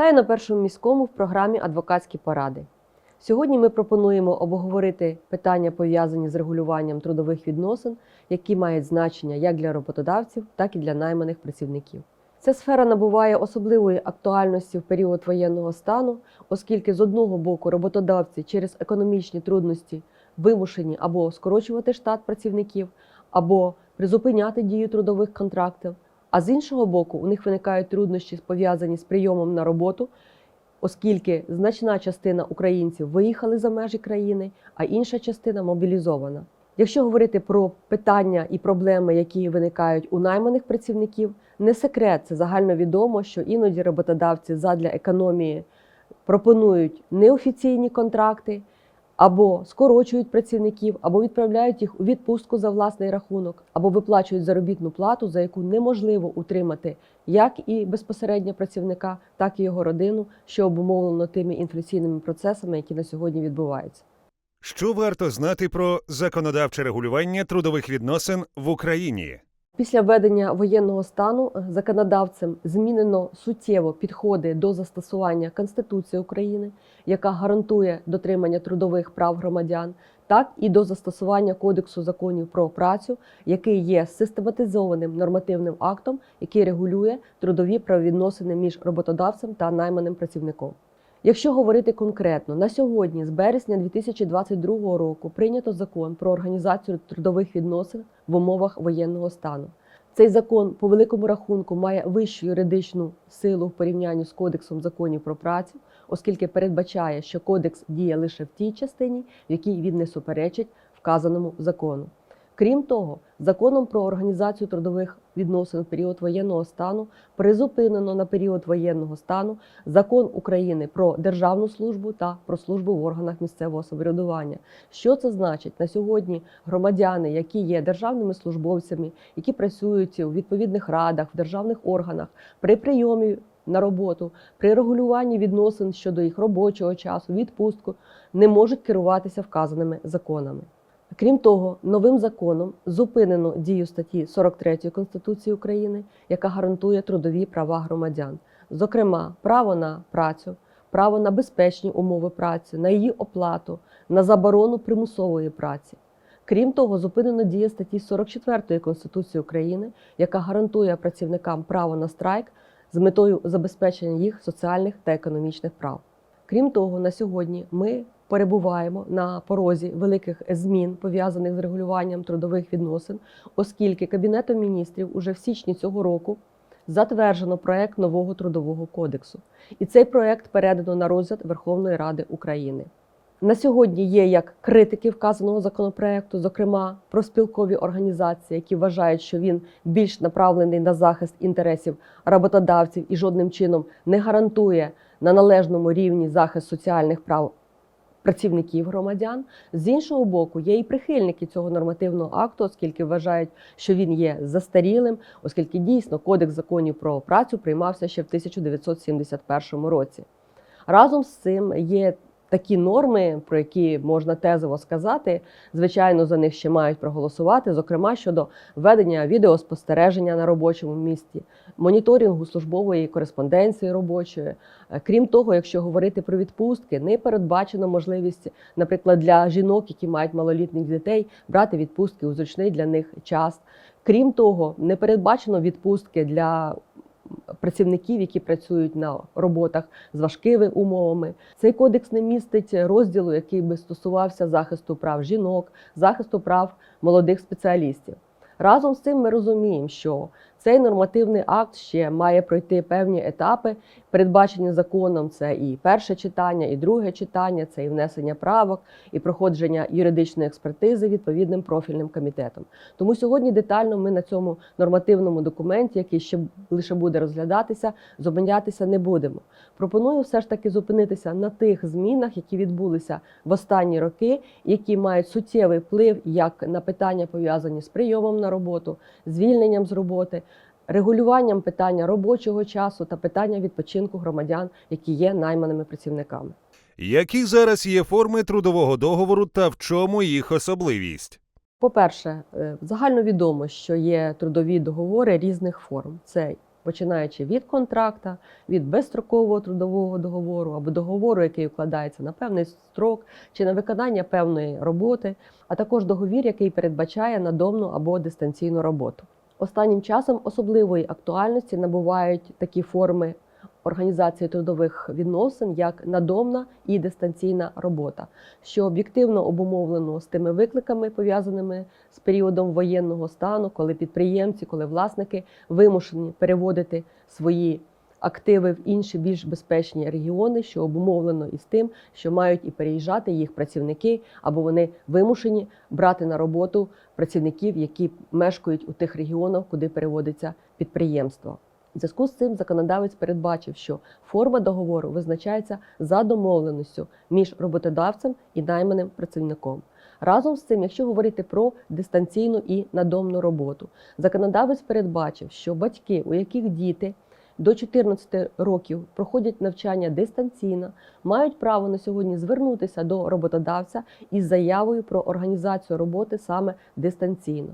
Вітаю на першому міському в програмі Адвокатські поради. Сьогодні ми пропонуємо обговорити питання, пов'язані з регулюванням трудових відносин, які мають значення як для роботодавців, так і для найманих працівників. Ця сфера набуває особливої актуальності в період воєнного стану, оскільки з одного боку роботодавці через економічні трудності вимушені або скорочувати штат працівників, або призупиняти дію трудових контрактів. А з іншого боку, у них виникають труднощі, пов'язані з прийомом на роботу, оскільки значна частина українців виїхали за межі країни, а інша частина мобілізована. Якщо говорити про питання і проблеми, які виникають у найманих працівників, не секрет, це загальновідомо, що іноді роботодавці задля економії пропонують неофіційні контракти, або скорочують працівників, або відправляють їх у відпустку за власний рахунок, або виплачують заробітну плату, за яку неможливо утримати як і безпосередньо працівника, так і його родину, що обумовлено тими інфляційними процесами, які на сьогодні відбуваються. Що варто знати про законодавче регулювання трудових відносин в Україні? Після введення воєнного стану е, законодавцем змінено суттєво підходи до застосування Конституції України, яка гарантує дотримання трудових прав громадян, так і до застосування Кодексу законів про працю, який є систематизованим нормативним актом, який регулює трудові правовідносини між роботодавцем та найманим працівником. Якщо говорити конкретно, на сьогодні, з березня 2022 року, прийнято закон про організацію трудових відносин в умовах воєнного стану. Цей закон по великому рахунку має вищу юридичну силу в порівнянні з Кодексом законів про працю, оскільки передбачає, що кодекс діє лише в тій частині, в якій він не суперечить вказаному закону. Крім того, законом про організацію трудових відносин в період воєнного стану призупинено на період воєнного стану закон України про державну службу та про службу в органах місцевого самоврядування. Що це значить на сьогодні? Громадяни, які є державними службовцями, які працюють у відповідних радах, в державних органах, при прийомі на роботу, при регулюванні відносин щодо їх робочого часу, відпустку, не можуть керуватися вказаними законами. Крім того, новим законом зупинено дію статті 43 Конституції України, яка гарантує трудові права громадян, зокрема, право на працю, право на безпечні умови праці, на її оплату, на заборону примусової праці. Крім того, зупинено дія статті 44 Конституції України, яка гарантує працівникам право на страйк з метою забезпечення їх соціальних та економічних прав. Крім того, на сьогодні ми перебуваємо на порозі великих змін пов'язаних з регулюванням трудових відносин, оскільки Кабінетом міністрів уже в січні цього року затверджено проект нового трудового кодексу, і цей проект передано на розгляд Верховної Ради України. На сьогодні є як критики вказаного законопроекту, зокрема проспілкові організації, які вважають, що він більш направлений на захист інтересів роботодавців і жодним чином не гарантує на належному рівні захист соціальних прав працівників громадян. З іншого боку, є і прихильники цього нормативного акту, оскільки вважають, що він є застарілим, оскільки дійсно Кодекс законів про працю приймався ще в 1971 році. Разом з цим є такі норми, про які можна тезово сказати. Звичайно, за них ще мають проголосувати, зокрема щодо введення відеоспостереження на робочому місці, моніторингу службової кореспонденції робочої. Крім того, якщо говорити про відпустки, не передбачено можливість, наприклад, для жінок, які мають малолітніх дітей, брати відпустки у зручний для них час. Крім того, не передбачено відпустки для працівників, які працюють на роботах з важкими умовами. Цей кодекс не містить розділу, який би стосувався захисту прав жінок, захисту прав молодих спеціалістів. Разом з цим ми розуміємо, що цей нормативний акт ще має пройти певні етапи, передбачені законом. Це і перше читання, і друге читання, це і внесення правок, і проходження юридичної експертизи відповідним профільним комітетом. Тому сьогодні детально ми на цьому нормативному документі, який ще лише буде розглядатися, зупинятися не будемо. Пропоную все ж таки зупинитися на тих змінах, які відбулися в останні роки, які мають суттєвий вплив як на питання пов'язані з прийомом на роботу, звільненням з роботи. Регулюванням питання робочого часу та питання відпочинку громадян, які є найманими працівниками. Які зараз є форми трудового договору та в чому їх особливість? По-перше, е, загальновідомо, що є трудові договори різних форм. Це починаючи від контракта, від безстрокового трудового договору або договору, який укладається на певний строк чи на виконання певної роботи, а також договір, який передбачає надомну або дистанційну роботу. Останнім часом особливої актуальності набувають такі форми організації трудових відносин, як надомна і дистанційна робота, що об'єктивно обумовлено з тими викликами, пов'язаними з періодом воєнного стану, коли підприємці, коли власники вимушені переводити свої активи в інші більш безпечні регіони, що обумовлено із тим, що мають і переїжджати їх працівники, або вони вимушені брати на роботу працівників, які мешкають у тих регіонах, куди переводиться підприємство. В зв'язку з цим законодавець передбачив, що форма договору визначається за домовленістю між роботодавцем і найманим працівником. Разом з цим, якщо говорити про дистанційну і надомну роботу, законодавець передбачив, що батьки, у яких діти до 14 років проходять навчання дистанційно, мають право на сьогодні звернутися до роботодавця із заявою про організацію роботи саме дистанційно.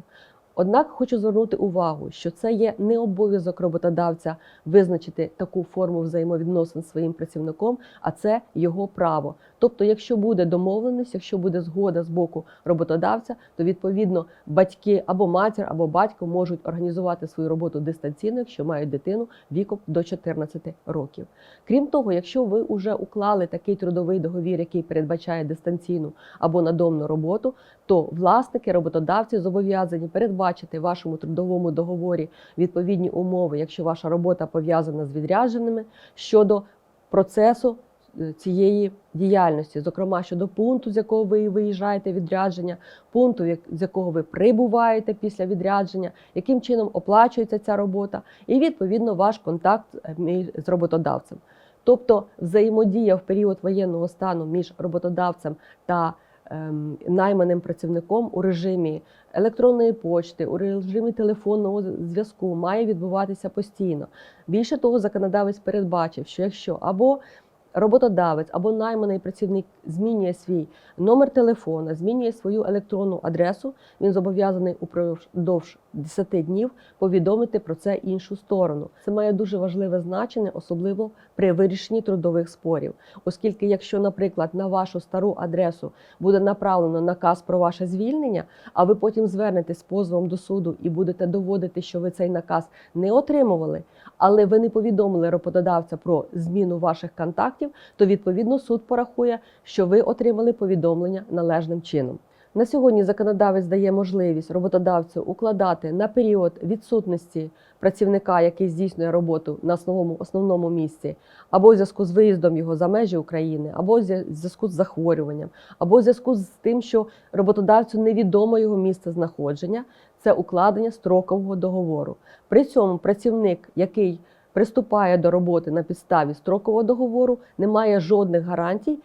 Однак хочу звернути увагу, що це є не обов'язок роботодавця визначити таку форму взаємовідносин з своїм працівником, а це його право. Тобто, якщо буде домовленість, якщо буде згода з боку роботодавця, то відповідно батьки або матір, або батько можуть організувати свою роботу дистанційно, якщо мають дитину віком до 14 років. Крім того, якщо ви вже уклали такий трудовий договір, який передбачає дистанційну або надомну роботу, то власники, роботодавці зобов'язані передбачити вашому трудовому договорі відповідні умови, якщо ваша робота пов'язана з відрядженими щодо процесу цієї діяльності, зокрема щодо пункту, з якого ви виїжджаєте відрядження, пункту, з якого ви прибуваєте після відрядження, яким чином оплачується ця робота, і відповідно ваш контакт е, з роботодавцем. Тобто взаємодія в період воєнного стану між роботодавцем та ем, найманим працівником у режимі електронної почти, у режимі телефонного зв'язку має відбуватися постійно. Більше того, законодавець передбачив, що якщо або роботодавець або найманий працівник змінює свій номер телефона, змінює свою електронну адресу, він зобов'язаний упродовж 10 днів повідомити про це іншу сторону. Це має дуже важливе значення, особливо при вирішенні трудових спорів, оскільки, якщо, наприклад, на вашу стару адресу буде направлено наказ про ваше звільнення, а ви потім звернетесь з позовом до суду і будете доводити, що ви цей наказ не отримували, але ви не повідомили роботодавця про зміну ваших контактів, то відповідно суд порахує, що ви отримали повідомлення належним чином. На сьогодні законодавець дає можливість роботодавцю укладати на період відсутності працівника, який здійснює роботу на основному основному місці, або в зв'язку з виїздом його за межі України, або в зв'язку з захворюванням, або в зв'язку з тим, що роботодавцю невідомо його місце знаходження, це укладення строкового договору. При цьому працівник, який приступає до роботи на підставі строкового договору, не має жодних гарантій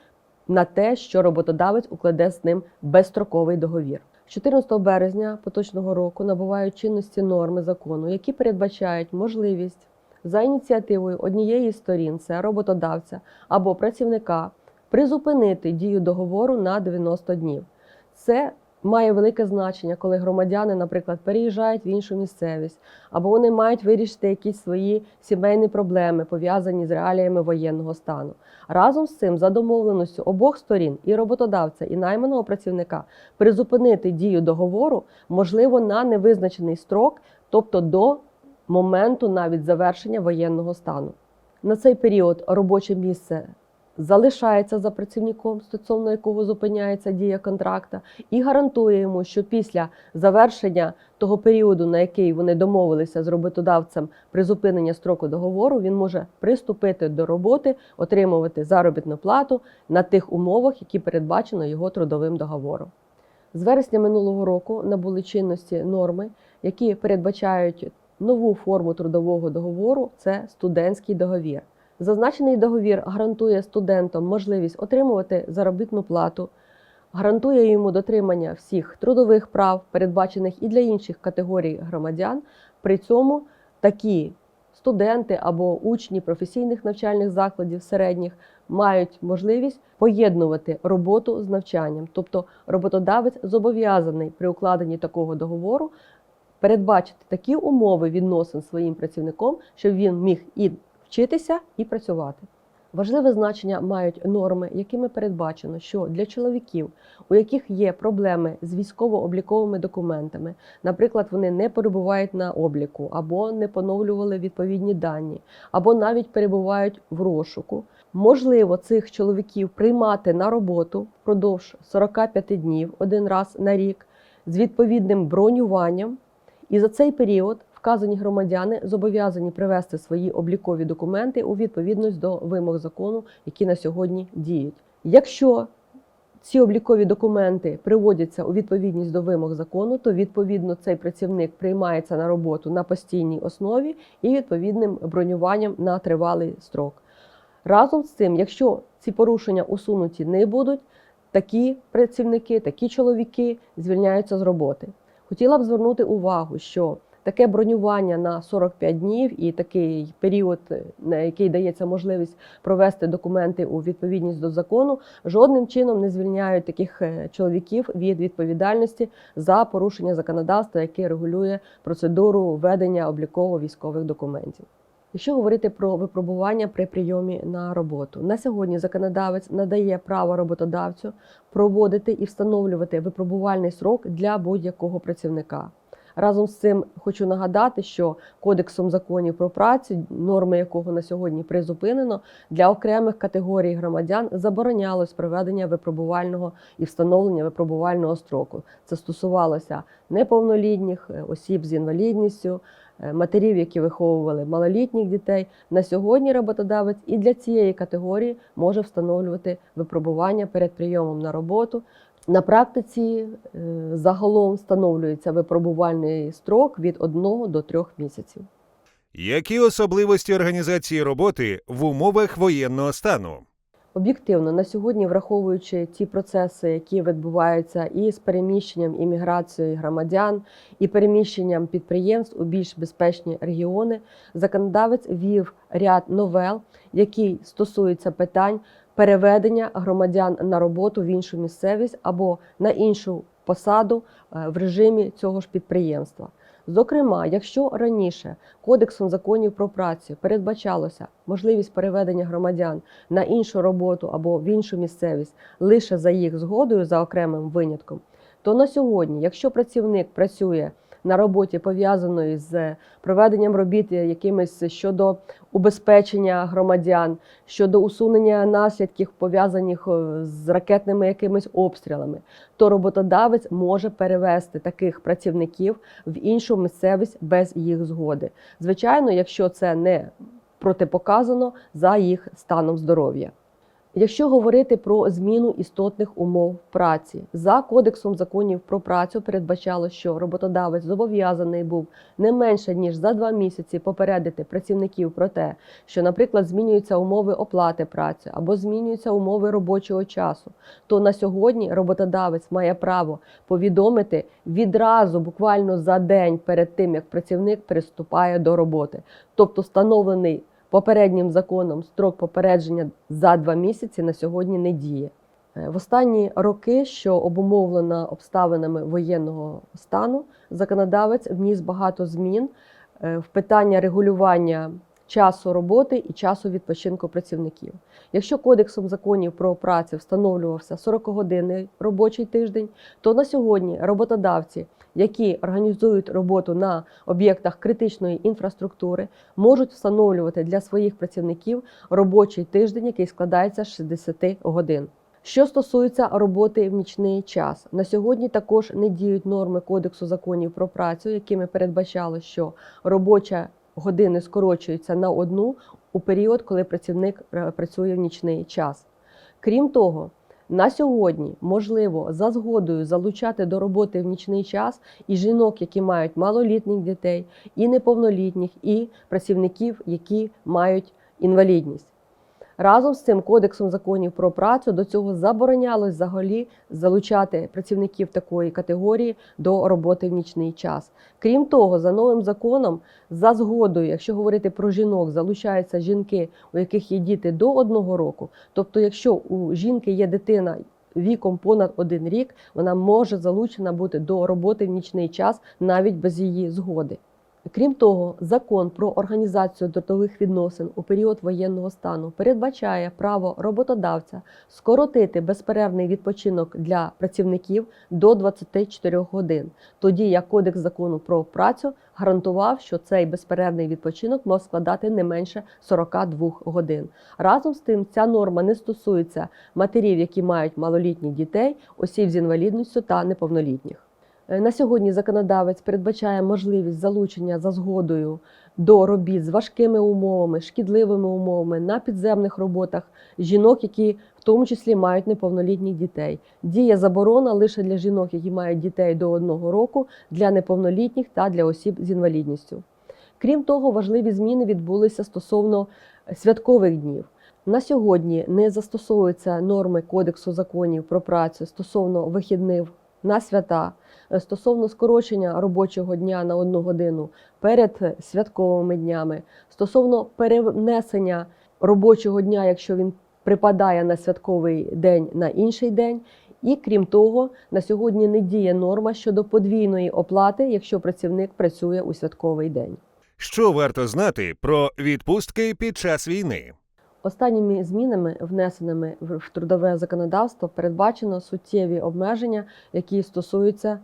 на те, що роботодавець укладе з ним безстроковий договір. 14 березня поточного року набувають чинності норми закону, які передбачають можливість за ініціативою однієї з сторін, це роботодавця або працівника, призупинити дію договору на 90 днів. Це має велике значення, коли громадяни, наприклад, переїжджають в іншу місцевість, або вони мають вирішити якісь свої сімейні проблеми, пов'язані з реаліями воєнного стану. Разом з цим, за домовленістю обох сторін, і роботодавця, і найманого працівника, призупинити дію договору можливо на невизначений строк, тобто до моменту навіть завершення воєнного стану. На цей період робоче місце залишається за працівником, стосовно якого зупиняється дія контракта, і гарантує йому, що після завершення того періоду, на який вони домовилися з роботодавцем призупинення строку договору, він може приступити до роботи, отримувати заробітну плату на тих умовах, які передбачено його трудовим договором. З вересня минулого року набули чинності норми, які передбачають нову форму трудового договору це студентський договір. Зазначений договір гарантує студентам можливість отримувати заробітну плату, гарантує йому дотримання всіх трудових прав, передбачених і для інших категорій громадян. При цьому такі студенти або учні професійних навчальних закладів середніх мають можливість поєднувати роботу з навчанням. Тобто роботодавець зобов'язаний при укладенні такого договору передбачити такі умови відносин своїм працівником, щоб він міг і вчитися, і працювати. Важливе значення мають норми, якими передбачено, що для чоловіків, у яких є проблеми з військово-обліковими документами, наприклад, вони не перебувають на обліку, або не поновлювали відповідні дані, або навіть перебувають в розшуку, можливо цих чоловіків приймати на роботу впродовж 45 днів один раз на рік з відповідним бронюванням, і за цей період вказані громадяни зобов'язані привести свої облікові документи у відповідність до вимог закону, які на сьогодні діють. Якщо ці облікові документи приводяться у відповідність до вимог закону, то відповідно цей працівник приймається на роботу на постійній основі і відповідним бронюванням на тривалий строк. Разом з цим, якщо ці порушення усунуті не будуть, такі працівники, такі чоловіки звільняються з роботи. Хотіла б звернути увагу, що таке бронювання на 45 днів і такий період, на який дається можливість провести документи у відповідність до закону, жодним чином не звільняють таких е, чоловіків від відповідальності за порушення законодавства, яке регулює процедуру ведення обліково-військових документів. Якщо говорити про випробування при прийомі на роботу, на сьогодні законодавець надає право роботодавцю проводити і встановлювати випробувальний срок для будь-якого працівника. Разом з цим хочу нагадати, що Кодексом законів про працю, норми якого на сьогодні призупинено, для окремих категорій громадян заборонялось проведення випробувального і встановлення випробувального строку. Це стосувалося неповнолітніх е, осіб з інвалідністю, е, матерів, які виховували малолітніх дітей. На сьогодні роботодавець і для цієї категорії може встановлювати випробування перед прийомом на роботу. На практиці е, загалом встановлюється випробувальний строк від 1 до 3 місяців. Які особливості організації роботи в умовах воєнного стану? Об'єктивно, на сьогодні, враховуючи ті процеси, які відбуваються і з переміщенням і міграцією громадян, і переміщенням підприємств у більш безпечні регіони, законодавець ввів ряд новел, які стосуються питань переведення громадян на роботу в іншу місцевість або на іншу посаду е, в режимі цього ж підприємства. Зокрема, якщо раніше Кодексом законів про працю передбачалося можливість переведення громадян на іншу роботу або в іншу місцевість лише за їх згодою за окремим винятком, то на сьогодні, якщо працівник працює на роботі пов'язаної з проведенням робіт якимись щодо убезпечення громадян, щодо усунення наслідків пов'язаних е, з ракетними якимись обстрілами, то роботодавець може перевести таких працівників в іншу місцевість без їх згоди. Звичайно, якщо це не протипоказано за їх станом здоров'я. Якщо говорити про зміну істотних умов праці, за кодексом законів про працю передбачало, що роботодавець зобов'язаний був не менше ніж за два місяці попередити працівників про те, що, наприклад, змінюються умови оплати праці або змінюються умови робочого часу. То на сьогодні роботодавець має право повідомити відразу, буквально за день перед тим, як працівник приступає до роботи, тобто встановлений попереднім законом строк попередження за два місяці на сьогодні не діє. Е, В останні роки, що обумовлена обставинами воєнного стану, законодавець вніс багато змін е, в питання регулювання часу роботи і часу відпочинку працівників. Якщо кодексом законів про працю встановлювався 40-годинний робочий тиждень, то на сьогодні роботодавці, які організують роботу на об'єктах критичної інфраструктури, можуть встановлювати для своїх працівників робочий тиждень, який складається з 60 годин. Що стосується роботи в нічний час, на сьогодні також не діють норми Кодексу законів про працю, якими передбачало, що робоча години скорочуються на одну у період, коли працівник е, працює в нічний час. Крім того, на сьогодні можливо за згодою залучати до роботи в нічний час і жінок, які мають малолітніх дітей, і неповнолітніх, і працівників, які мають інвалідність. Разом з цим кодексом законів про працю до цього заборонялось взагалі залучати працівників такої категорії до роботи в нічний час. Крім того, за новим законом, за згодою, якщо говорити про жінок, залучаються жінки, у яких є діти до одного року. Тобто, якщо у жінки є дитина віком понад один рік вона може залучена бути до роботи в нічний час навіть без її згоди. Крім того, закон про організацію трудових відносин у період воєнного стану передбачає право роботодавця скоротити безперервний відпочинок для працівників до 24 годин, тоді як Кодекс закону про працю гарантував, що цей безперервний відпочинок мав складати не менше 42 годин. Разом з тим, ця норма не стосується матерів, які мають малолітніх дітей, осіб з інвалідністю та неповнолітніх. Е, На сьогодні законодавець передбачає можливість залучення за згодою до робіт з важкими умовами, шкідливими умовами на підземних роботах жінок, які в тому числі мають неповнолітніх дітей. Діє заборона лише для жінок, які мають дітей до одного року, для неповнолітніх та для осіб з інвалідністю. Крім того, важливі зміни відбулися стосовно святкових днів. На сьогодні не застосовуються норми Кодексу законів про працю стосовно вихідних на свята, е, стосовно скорочення робочого дня на одну годину перед святковими днями, стосовно перенесення робочого дня, якщо він припадає на святковий день на інший день. І крім того, на сьогодні не діє норма щодо подвійної оплати, якщо працівник працює у святковий день. Що варто знати про відпустки під час війни? Останніми змінами, внесеними в в трудове законодавство, передбачено суттєві обмеження, які стосуються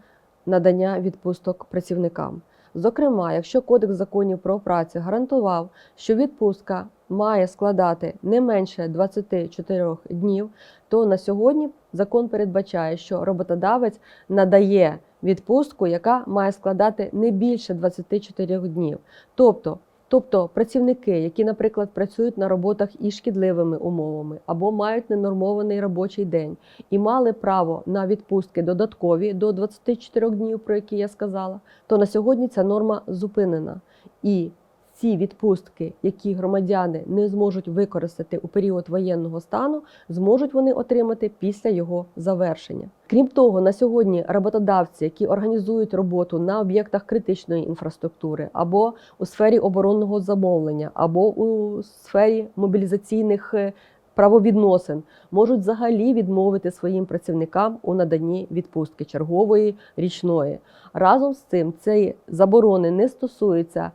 надання відпусток працівникам. Зокрема, якщо Кодекс законів про працю гарантував, що відпустка має складати не менше 24 днів, то на сьогодні закон передбачає, що роботодавець надає відпустку, яка має складати не більше 24 днів. Тобто Тобто працівники, які, наприклад, працюють на роботах із шкідливими умовами або мають ненормований робочий день і мали право на відпустки додаткові до 24 днів, про які я сказала, то на сьогодні ця норма зупинена. І ці відпустки, які громадяни не зможуть використати у період воєнного стану, зможуть вони отримати після його завершення. Крім того, на сьогодні роботодавці, які організують роботу на об'єктах критичної інфраструктури, або у сфері оборонного замовлення, або у сфері мобілізаційних е, правовідносин, можуть взагалі відмовити своїм працівникам у наданні відпустки чергової річної. Разом з цим ці заборони не стосуються е,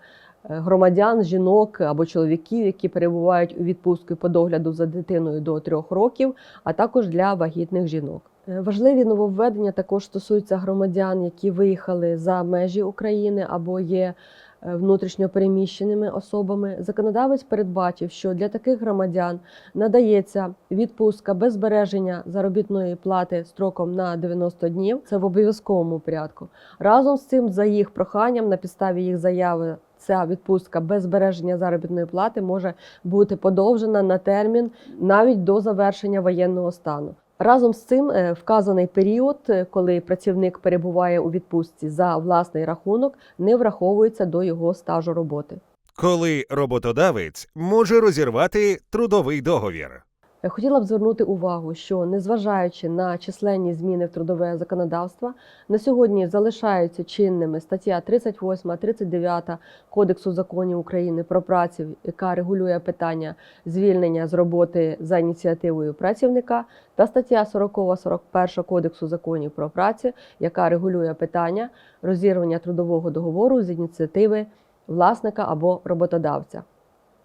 громадян, жінок або чоловіків, які перебувають у відпустку по догляду за дитиною до трьох років, а також для вагітних жінок. Е, Важливі нововведення також стосуються громадян, які виїхали за межі України або є е, внутрішньо переміщеними особами. Законодавець передбачив, що для таких громадян надається відпустка без збереження заробітної плати строком на 90 днів. Це в обов'язковому порядку. Разом з цим, за їх проханням, на підставі їх заяви. Ця відпустка без збереження заробітної плати може бути подовжена на термін навіть до завершення воєнного стану. Разом з цим е, вказаний період, е, коли працівник перебуває у відпустці за власний рахунок, не враховується до його стажу роботи. Коли роботодавець може розірвати трудовий договір? Е, Хотіла б звернути увагу, що незважаючи на численні зміни в трудове законодавство, на сьогодні залишаються чинними стаття 38, 39 Кодексу законів України про працю, яка регулює питання звільнення з роботи за ініціативою працівника, та стаття 40-41 Кодексу законів про працю, яка регулює питання розірвання трудового договору з ініціативи власника або роботодавця.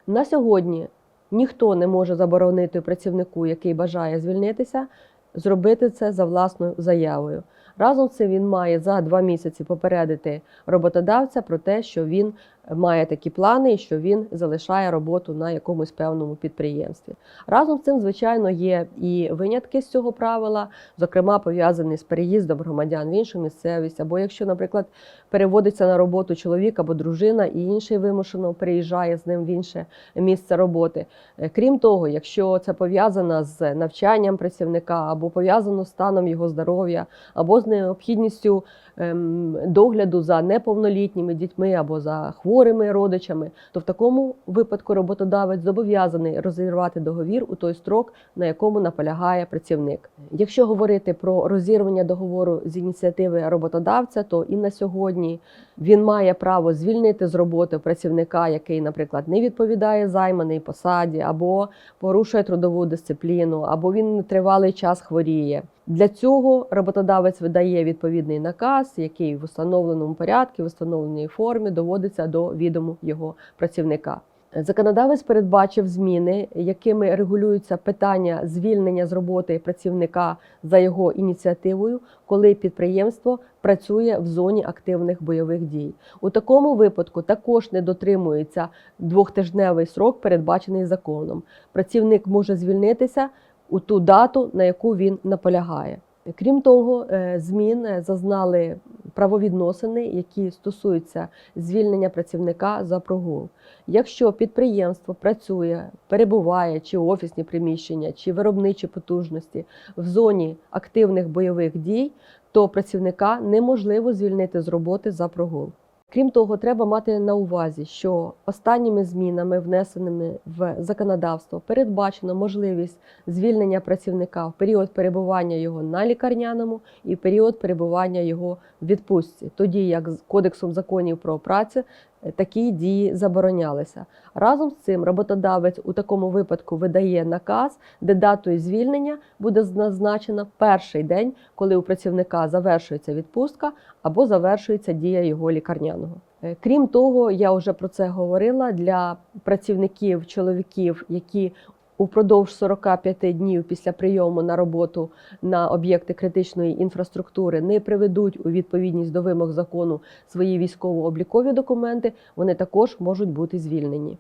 На сьогодні Ніхто не може заборонити працівнику, який бажає звільнитися, зробити це за власною заявою. Разом з цим він має за два місяці попередити роботодавця про те, що він має такі плани і що він залишає роботу на якомусь певному підприємстві. Разом з цим, звичайно, є і винятки з цього правила, зокрема пов'язані з переїздом громадян в іншу місцевість, або якщо, наприклад, переводиться на роботу чоловік або дружина, і інший вимушено переїжджає з ним в інше місце роботи. Е, Крім того, якщо це пов'язано з навчанням працівника, або пов'язано з станом його здоров'я, або з необхідністю догляду за неповнолітніми дітьми або за хворими родичами, то в такому випадку роботодавець зобов'язаний розірвати договір у той строк, на якому наполягає працівник. Якщо говорити про розірвання договору з ініціативи роботодавця, то і на сьогодні він має право звільнити з роботи працівника, який, наприклад, не відповідає займаній посаді, або порушує трудову дисципліну, або він тривалий час хворіє. Для цього роботодавець видає відповідний наказ, який в установленому порядку, в установленій формі доводиться до відому його працівника. Законодавець передбачив зміни, якими регулюються питання звільнення з роботи працівника за його ініціативою, коли підприємство працює в зоні активних бойових дій. У такому випадку також не дотримується двохтижневий срок, передбачений законом. Працівник може звільнитися у ту дату, на яку він наполягає. Крім того, е, змін е, зазнали правовідносини, які стосуються звільнення працівника за прогул. Якщо підприємство працює, перебуває чи офісні приміщення, чи виробничі потужності в зоні активних бойових дій, то працівника неможливо звільнити з роботи за прогул. Крім того, треба мати на увазі, що останніми змінами, внесеними в законодавство, передбачено можливість звільнення працівника в період перебування його на лікарняному і період перебування його в відпустці, тоді як з кодексом законів про працю такі дії заборонялися. Разом з цим роботодавець у такому випадку видає наказ, де датою звільнення буде назначено перший день, коли у працівника завершується відпустка або завершується дія його лікарняного. Е, Крім того, я вже про це говорила для працівників, чоловіків, які упродовж 45 днів після прийому на роботу на об'єкти критичної інфраструктури не приведуть у відповідність до вимог закону свої військово-облікові документи, вони також можуть бути звільнені.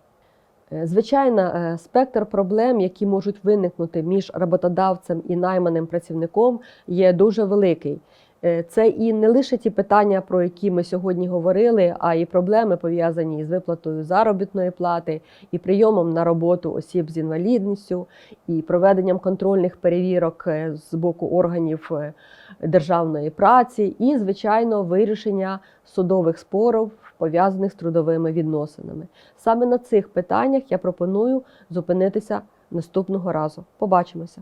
Е, Звичайно, е, спектр проблем, які можуть виникнути між роботодавцем і найманим працівником, є дуже великий. Е, Це і не лише ті питання, про які ми сьогодні говорили, а і проблеми пов'язані з виплатою заробітної плати, і прийомом на роботу осіб з інвалідністю, і проведенням контрольних перевірок е, з боку органів е, державної праці, і, звичайно, вирішення судових спорів, пов'язаних з трудовими відносинами. Саме на цих питаннях я пропоную зупинитися наступного разу. Побачимося.